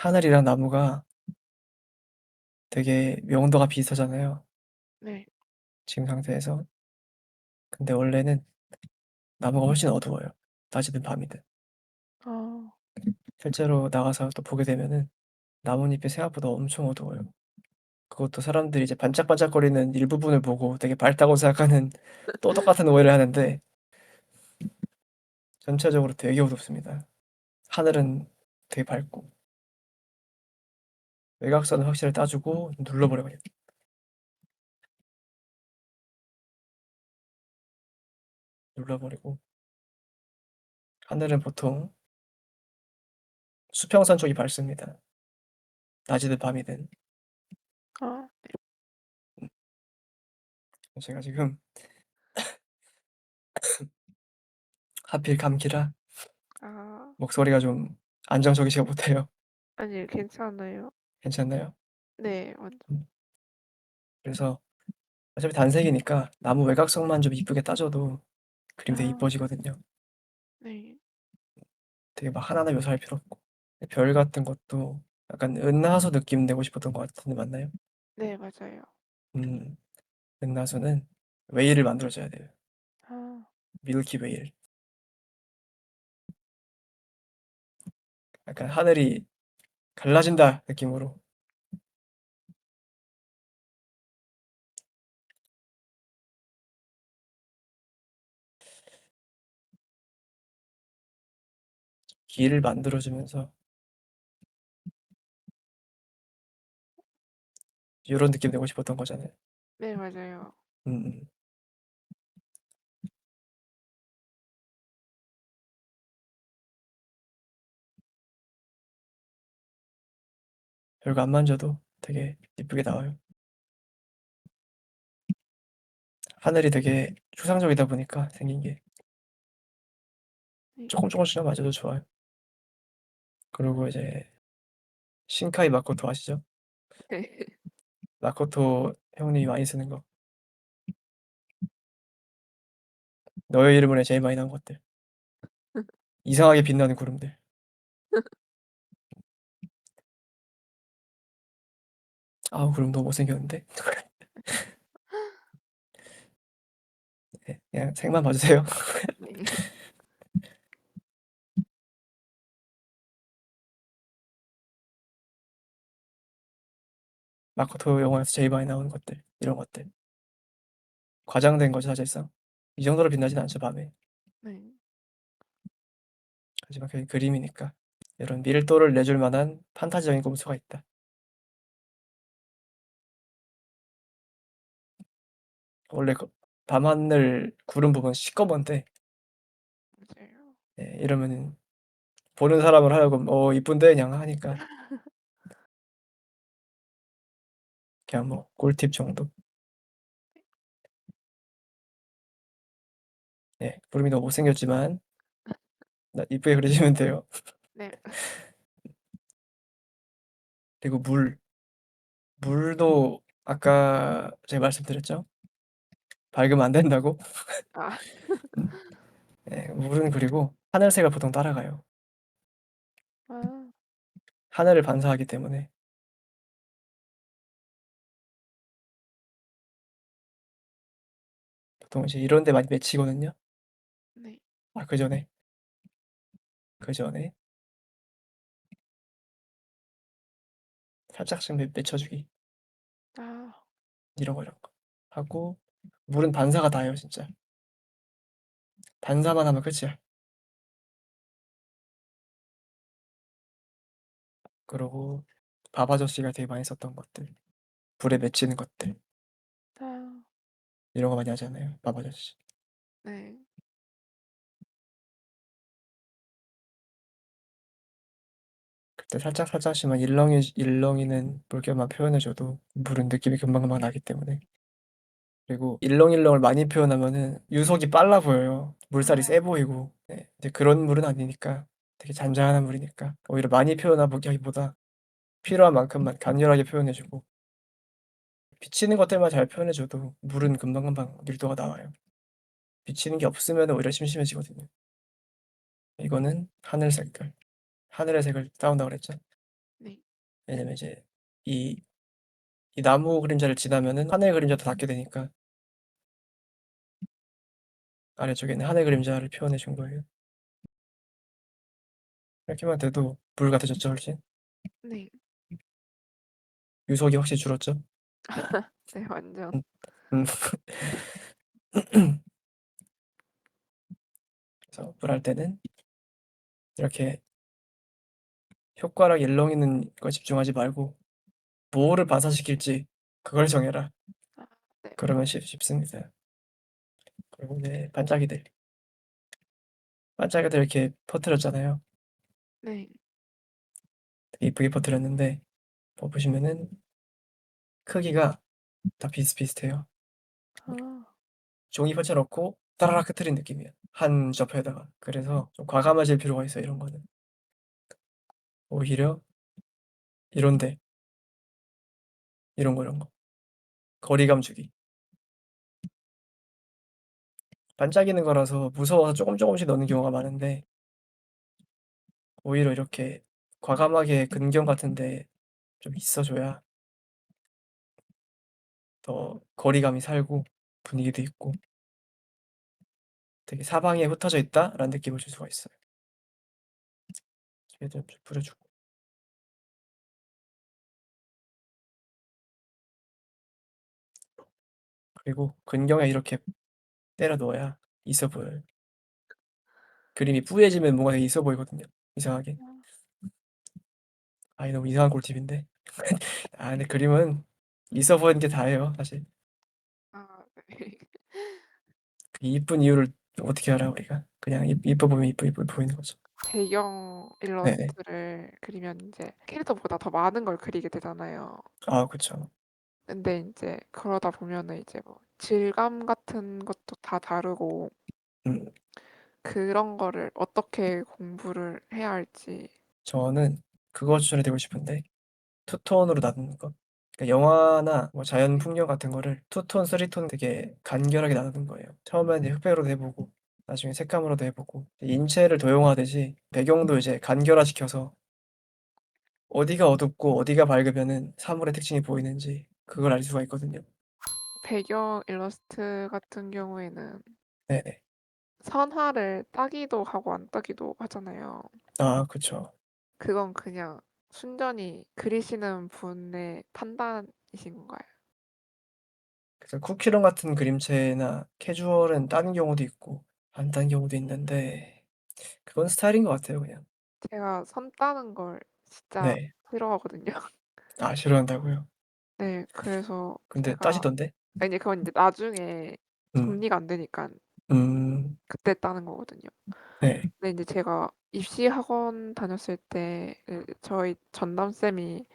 하늘이랑 나무가 되게 명도가 비슷하잖아요. 네. 지금 상태에서. 근데 원래는 나무가 훨씬 어두워요. 낮이든 밤이든. 아. 실제로 나가서 또 보게 되면은 나뭇잎이 생각보다 엄청 어두워요. 그것도 사람들이 이제 반짝반짝거리는 일부분을 보고 되게 밝다고 생각하는 또 똑같은 오해를 하는데 전체적으로 되게 어둡습니다. 하늘은 되게 밝고. 외곽선을 확실히 따주고 눌러버려 버려요. 눌러버리고. 하늘은 보통 수평선 쪽이 밝습니다. 낮이든 밤이든. 아 네. 음. 제가 지금 하필 감기라 아. 목소리가 좀 안정적이지가 못해요. 아니요. 괜찮아요. 괜찮나요? 네. 완전. 음. 그래서 어차피 단색이니까 나무 외곽선만 좀 이쁘게 따줘도 그림이 되게 아. 이뻐지거든요. 네. 되게 막 하나하나 묘사할 필요 없고. 별 같은 것도 약간 은하수 느낌 내고 싶었던 것 같은데 맞나요? 네. 맞아요. 음. 은하수는 웨이를 만들어 줘야 돼요. 아. 밀키 웨이를. 약간 하늘이 갈라진다 느낌으로. 길을 만들어 주면서 요런 느낌 내고 싶었던 거잖아요. 네. 맞아요. 음음. 별거 안 만져도 되게 이쁘게 나와요. 하늘이 되게 추상적이다 보니까 생긴 게. 네. 쪼끔 쪼끔씩만 만져도 좋아요. 그리고 이제 신카이 마코토 아시죠? 네. 마코토 형님이 많이 쓰는 거. 너의 이름으로 제일 많이 나온 것들. 이상하게 빛나는 구름들. 아우 구름 너무 못생겼는데. 네. 그냥 색만 봐 주세요. 네. 마코토 영화에서 제일 많이 나오는 것들. 이런 것들. 과장된 거죠 사실상. 이 정도로 빛나진 않죠 밤에. 네. 하지만 그게 그림이니까. 이런 밀도를 내줄 만한 판타지적인 꼼수가 있다. 원래 그 밤하늘 구름 보면 시꺼먼데 맞아요. 예 이러면은 보는 사람을 하여금 '어 이쁜데?' 그냥 하니까. 그냥 뭐 꿀팁 정도. 네. 구름이 너무 못생겼지만 나 이쁘게 그리시면 돼요. 네. 그리고 물. 물도 아까 제가 말씀드렸죠? 밝으면 안 된다고. 아. 음. 예. 물은 그리고 하늘색을 보통 따라가요. 아. 하늘을 반사하기 때문에. 보통 이제 이런 데 많이 맺히거든요. 네. 아 그전에. 그전에. 살짝씩 맺 맺혀 주기. 아. 이런 거, 이런 거. 하고 물은 반사가 다예요 진짜. 반사만 하면 끝이야. 그러고 밥 아저씨가 되게 많이 썼던 것들. 불에 맺히는 것들. 아. 이런 거 많이 하잖아요 밥 아저씨. 네. 그때 살짝 살짝씩만 일렁이 일렁이는 물결만 표현해 줘도 물은 느낌이 금방금방 나기 때문에. 그리고 일렁일렁을 많이 표현하면은 유속이 빨라 보여요. 물살이 세 아. 보이고. 네. 근데 그런 물은 아니니까 되게 잔잔한 물이니까 오히려 많이 표현하 보기보다 필요한 만큼만 강렬하게 표현해 주고 비치는 것들만 잘 표현해 줘도 물은 금방금방 밀도가 나와요. 비치는 게 없으면은 오히려 심심해지거든요. 이거는 하늘 색깔. 하늘의 색을 따온다고 그랬죠? 네. 왜냐면 이제 이 이 나무 그림자를 지나면은 하늘 그림자도 닿게 되니까. 아래쪽에는 하늘 그림자를 표현해 준 거예요. 이렇게만 돼도 물 같아졌죠 훨씬? 네. 유속이 확실히 줄었죠? 네 완전. 음. 음. 그래서 물 할 때는 이렇게 효과랑 일렁이는 거에 집중하지 말고 뭐를 반사시킬지 그걸 정해라. 아 네. 그러면 쉽 쉽습니다. 이제 반짝이들. 반짝이들 이렇게 퍼뜨렸잖아요. 네. 되게 이쁘게 퍼뜨렸는데 뭐 보시면은 크기가 다 비슷비슷해요. 아. 종이 펼쳐 놓고 따라락 흩트린 느낌이에요, 한 점퍼에다가. 그래서 좀 과감해질 필요가 있어요, 이런 거는. 오히려 이런 데 이런 거, 이런 거. 거리감 주기. 반짝이는 거라서 무서워서 쪼금 쪼금씩 넣는 경우가 많은데 오히려 이렇게 과감하게 근경 같은 데 좀 있어 줘야 더 거리감이 살고 분위기도 있고 되게 '사방에 흩어져 있다.'라는 느낌을 줄 수가 있어요. 뒤에도 좀 뿌려 주고. 그리고 근경에 이렇게 때려 넣어야 있어 보여요. 그림이 뿌얘지면 뭔가 되게 있어 보이거든요, 이상하게. 아. 아 이거 너무 이상한 꿀팁인데. 아 근데 그림은 있어 보이는 게 다예요, 사실. 아 네. 그 이쁜 이유를 어떻게 알아요, 우리가? 그냥 이 이뻐 보이면 이쁘 이쁘게 보이는 거죠. 배경 네네. 일러스트를 그리면 인제 캐릭터보다 더 많은 걸 그리게 되잖아요. 아 그쵸. 근데 인제 그러다 보면은 이제 뭐 질감 같은 것도 다 다르고 음. 그런 거를 어떻게 공부를 해야 할지 저는 그거 추천해 드리고 싶은데 투톤으로 나누는 거. 그러니까 영화나 뭐 자연 풍경 같은 거를 투톤, 쓰리톤 되게 간결하게 나누는 거예요. 처음에는 이제 흑백으로도 해 보고 나중에 색감으로도 해 보고 인체를 도용하듯이 배경도 이제 간결화시켜서 어디가 어둡고 어디가 밝으면은 사물의 특징이 보이는지 그걸 알 수가 있거든요. 배경 일러스트 같은 경우에는 네네. 선화를 따기도 하고 안 따기도 하잖아요. 아 그쵸. 그건 그냥 순전히 그리시는 분의 판단이신 건가요? 그래서 쿠키런 같은 그림체나 캐주얼은 따는 경우도 있고 안 따는 경우도 있는데 그건 스타일인 것 같아요 그냥. 제가 선 따는 걸 진짜 네. 싫어하거든요. 아 싫어한다고요? 네. 그래서 근데 제가 따시던데? 아니 그건 인제 나중에 음. 정리가 안 되니깐 음. 그때 따는 거거든요. 네. 근데 인제 제가 입시 학원 다녔을 때 그 저희 전담쌤이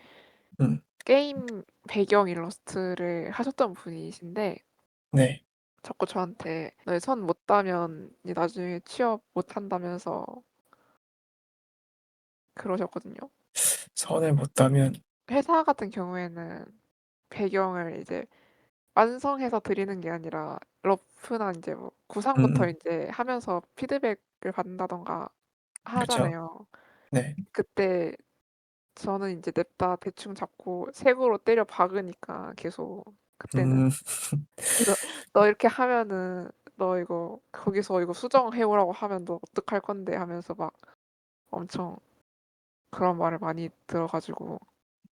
음. 게임 배경 일러스트를 하셨던 분이신데 네. 자꾸 저한테 "너희 선 못 따면 이제 나중에 취업 못 한다."면서 그러셨거든요. 선을 못 따면 회사 같은 경우에는 배경을 이제 완성해서 드리는 게 아니라 러프나 인제 뭐 구상부터 음음. 인제 하면서 피드백을 받는다든가 그쵸. 하잖아요. 네. 그때 저는 인제 냅다 대충 잡고 색으로 때려 박으니까 계속 그때는. 음. 그래서 "너 이렇게 하면은 너 이거 거기서 이거 수정해 오라고 하면 너 어떡할 건데." 하면서 막 엄청 그런 말을 많이 들어 가지고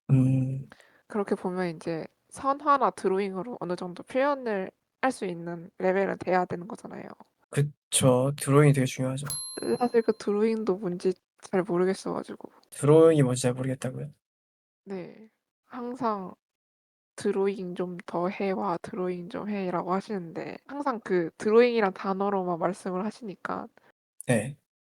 음. 그렇게 보면 인제 선화나 드로잉으로 어느 정도 표현을 할 수 있는 레벨은 돼야 되는 거잖아요. 그쵸. 드로잉이 되게 중요하죠. 그 사실 그 드로잉도 뭔지 잘 모르겠어 가지고. 드로잉이 뭔지 잘 모르겠다고요? 네. 항상 "드로잉 좀 더 해 와. 드로잉 좀 해."라고 하시는데 항상 그 드로잉이란 단어로만 말씀을 하시니까 네.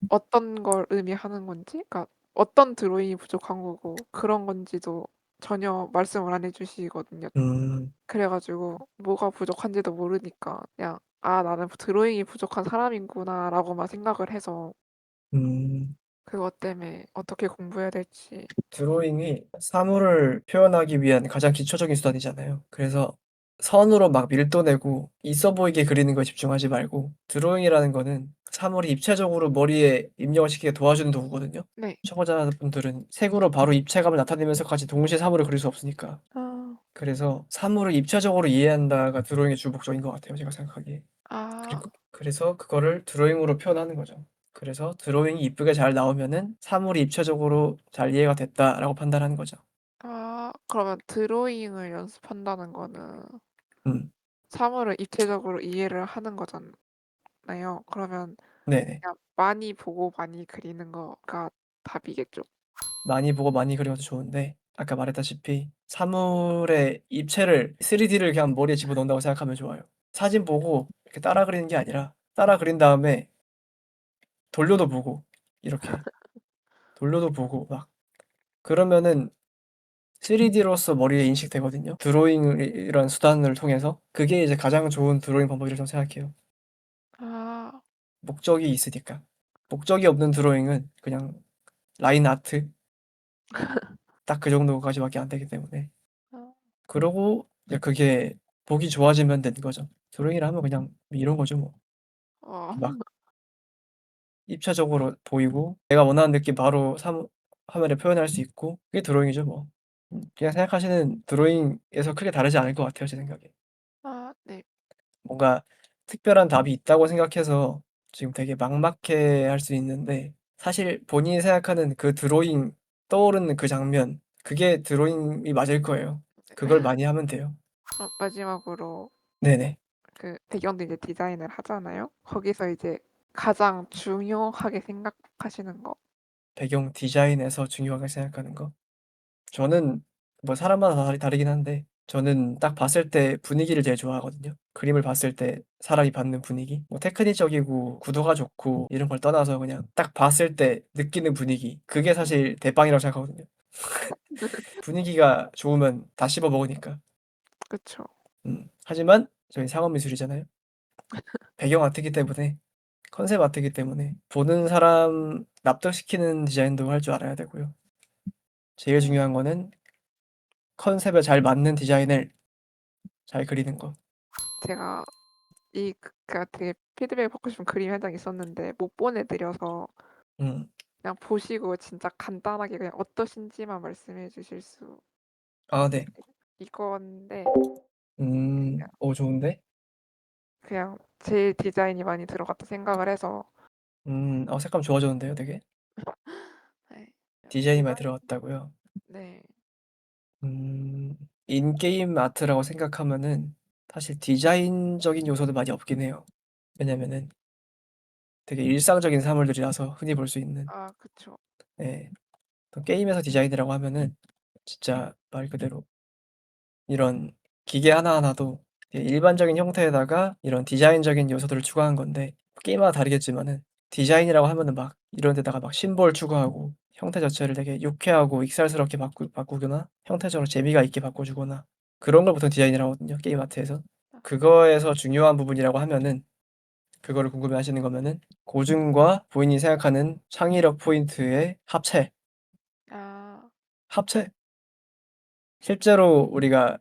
어떤 걸 의미하는 건지 그러니까 어떤 드로잉이 부족한 거고 그런 건지도 전혀 말씀을 안 해 주시거든요. 음. 그래 가지고 뭐가 부족한지도 모르니까 그냥 '아 나는 드로잉이 부족한 사람이구나.'라고만 생각을 해서 음. 그것 때문에 어떻게 공부해야 될지 드로잉이 사물을 표현하기 위한 가장 기초적인 수단이잖아요. 그래서 선으로 막 밀도 내고 있어 보이게 그리는 거에 집중하지 말고 드로잉이라는 거는 사물이 입체적으로 머리에 입력을 시키게 도와주는 도구거든요. 네. 초보자분들은 색으로 바로 입체감을 나타내면서까지 동시에 사물을 그릴 수 없으니까. 아. 그래서 사물을 입체적으로 이해한다가 드로잉의 주 목적인 것 같아요, 제가 생각하기에. 아. 그리고 그래서 그거를 드로잉으로 표현하는 거죠. 그래서 드로잉이 이쁘게 잘 나오면은 '사물이 입체적으로 잘 이해가 됐다.'라고 판단하는 거죠. 아 그러면 드로잉을 연습한다는 거는 음. 사물을 입체적으로 이해를 하는 거잖 아요. 그러면 네네. 그냥 많이 보고 많이 그리는 거가 답이겠죠? 많이 보고 많이 것도 좋은데 아까 말했다시피 사물의 입체를 3D를 그냥 머리에 집어넣는다고 생각하면 좋아요. 사진 보고 이렇게 따라 그리는 게 아니라 따라 그린 다음에 돌려도 보고 이렇게 돌려도 보고 막 그러면은 3D로서 머리에 인식되거든요. 드로잉을 이런 수단을 통해서. 그게 이제 가장 좋은 드로잉 방법이라고 저는 생각해요. 아. 목적이 있으니까. 목적이 없는 드로잉은 그냥 라인 아트 딱 그 정도까지밖에 안 되기 때문에. 아. 그러고 이제 그게 보기 좋아지면 되는 거죠. 드로잉이라 하면 그냥 이런 거죠 뭐. 어. 막 입체적으로 보이고 내가 원하는 느낌 바로 사무 화면에 표현할 수 있고 그게 드로잉이죠 뭐. 음 그냥 생각하시는 드로잉에서 크게 다르지 않을 것 같아요 제 생각에. 아 네. 뭔가 특별한 답이 있다고 생각해서 지금 되게 막막해 할 수 있는데 사실 본인이 생각하는 그 드로잉 떠오르는 그 장면 그게 드로잉이 맞을 거예요. 그걸 많이 하면 돼요. 어 마지막으로 네네. 그 배경도 이제 디자인을 하잖아요. 거기서 이제 가장 중요하게 생각하시는 거. 배경 디자인에서 중요하게 생각하는 거? 저는 뭐 사람마다 다 다르 다르긴 한데 저는 딱 봤을 때 분위기를 제일 좋아하거든요. 그림을 봤을 때 사람이 받는 분위기. 뭐 테크닉적이고 구도가 좋고 이런 걸 떠나서 그냥 딱 봤을 때 느끼는 분위기. 그게 사실 대빵이라고 생각하거든요. 분위기가 좋으면 다 씹어 먹으니까. 그쵸. 음. 하지만 저희 상업 미술이잖아요. 배경 아트이기 때문에 컨셉 아트이기 때문에 보는 사람 납득시키는 디자인도 할 줄 알아야 되고요. 제일 중요한 거는 컨셉에 잘 맞는 디자인을 잘 그리는 거. 제가 이 그 그니까 되게 피드백 받고 싶은 그림 한 장 있었는데 못 보내 드려서 음. 그냥 보시고 진짜 간단하게 그냥 어떠신지만 말씀해 주실 수 아 네. 이건데 음. 그냥 어 좋은데? 그냥 제일 디자인이 많이 들어갔다 생각을 해서 음. 어 색감 좋아졌는데요 되게? 네. 디자인이 많이 디자인 들어갔다고요? 네. 음. 인게임 아트라고 생각하면은 사실 디자인적인 요소도 많이 없긴 해요. 왜냐면은 되게 일상적인 사물들이라서 흔히 볼 수 있는. 아 그쵸. 예. 또 게임에서 디자인이라고 하면은 진짜 말 그대로 이런 기계 하나하나도 예 일반적인 형태에다가 이런 디자인적인 요소들을 추가한 건데 게임마다 다르겠지만은 디자인이라고 하면은 막 이런 데다가 막 심볼 추가하고 형태 자체를 되게 유쾌하고 익살스럽게 바꾸 바꾸거나 형태적으로 재미가 있게 바꿔 주거나 그런 걸 보통 디자인이라고 하거든요 게임 아트에서. 아. 그거에서 중요한 부분이라고 하면은 그거를 궁금해 하시는 거면은 고증과 본인이 생각하는 창의력 포인트의 합체. 아. 합체. 실제로 우리가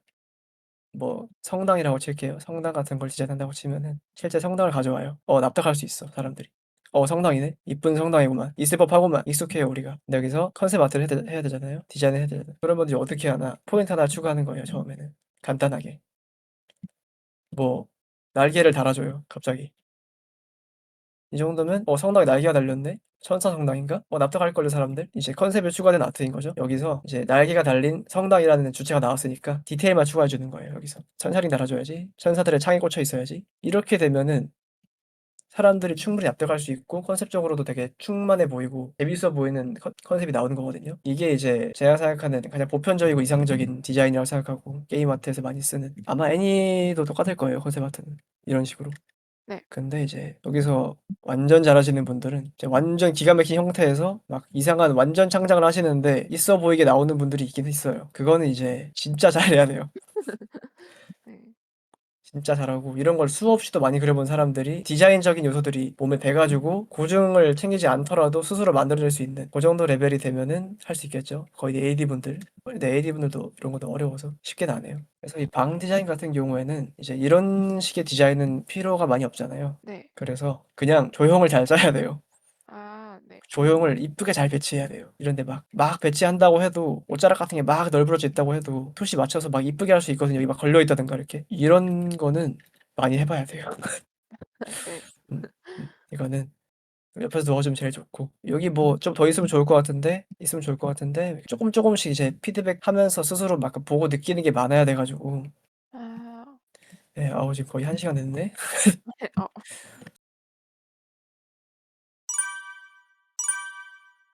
뭐 성당이라고 칠게요. 성당 같은 걸 디자인한다고 치면은 실제 성당을 가져와요. 어 납득할 수 있어 사람들이. ' 어 성당이네. 이쁜 성당이구만. 있을 법하구만.' 익숙해요 우리가. 근데 여기서 컨셉 아트를 해야 되 해야 되잖아요. 디자인을 해야 되잖아요. 그러면 이제 어떻게 하나 포인트 하나 추가하는 거예요 처음에는 간단하게. 뭐 날개를 달아줘요 갑자기. 이 정도면 '어 성당에 날개가 달렸네. 천사 성당인가? 어 납득할 걸요 사람들.' 이제 컨셉에 추가된 아트인 거죠. 여기서 이제 날개가 달린 성당이라는 주체가 나왔으니까 디테일만 추가해 주는 거예요 여기서. 천사링 달아줘야지. 천사들의 창이 꽂혀 있어야지. 이렇게 되면은 사람들이 충분히 납득할 수 있고 컨셉적으로도 되게 충만해 보이고 재밌어 보이는 컨 컨셉이 나오는 거거든요. 이게 이제 제가 생각하는 가장 보편적이고 이상적인 디자인이라고 생각하고 게임 아트에서 많이 쓰는 아마 애니도 똑같을 거예요 컨셉 아트는. 이런 식으로. 네. 근데 이제 여기서 완전 잘하시는 분들은 이제 완전 기가 막힌 형태에서 막 이상한 완전 창작을 하시는데 있어 보이게 나오는 분들이 있긴 있어요. 그거는 이제 진짜 잘해야 돼요. 네. 진짜 잘하고 이런 걸 수없이 또 많이 그려본 사람들이 디자인적인 요소들이 몸에 배 가지고 고증을 챙기지 않더라도 스스로 만들어낼 수 있는 그 정도 레벨이 되면은 할 수 있겠죠. 거의 AD 분들. 근데 AD 분들도 이런 것도 어려워서 쉽게는 안 해요. 그래서 이 방 디자인 같은 경우에는 이제 이런 식의 디자인은 필요가 많이 없잖아요. 네. 그래서 그냥 조형을 잘 짜야 돼요. 조형을 이쁘게 잘 배치해야 돼요. 이런데 막 막 배치한다고 해도 옷자락 같은 게 막 널브러져 있다고 해도 凸이 맞춰서 막 이쁘게 할 수 있거든요. 여기 막 걸려 있다든가 이렇게. 이런 거는 많이 해 봐야 돼요. 네. 음음 이거는 옆에서 도와주면 제일 좋고 여기 뭐 좀 더 있으면 좋을 것 같은데 있으면 좋을 것 같은데 쪼끔 쪼금씩 이제 피드백하면서 스스로 막 보고 느끼는 게 많아야 돼 가지고 아. 네. 아우 지금 거의 1 시간 됐네. 네. 어.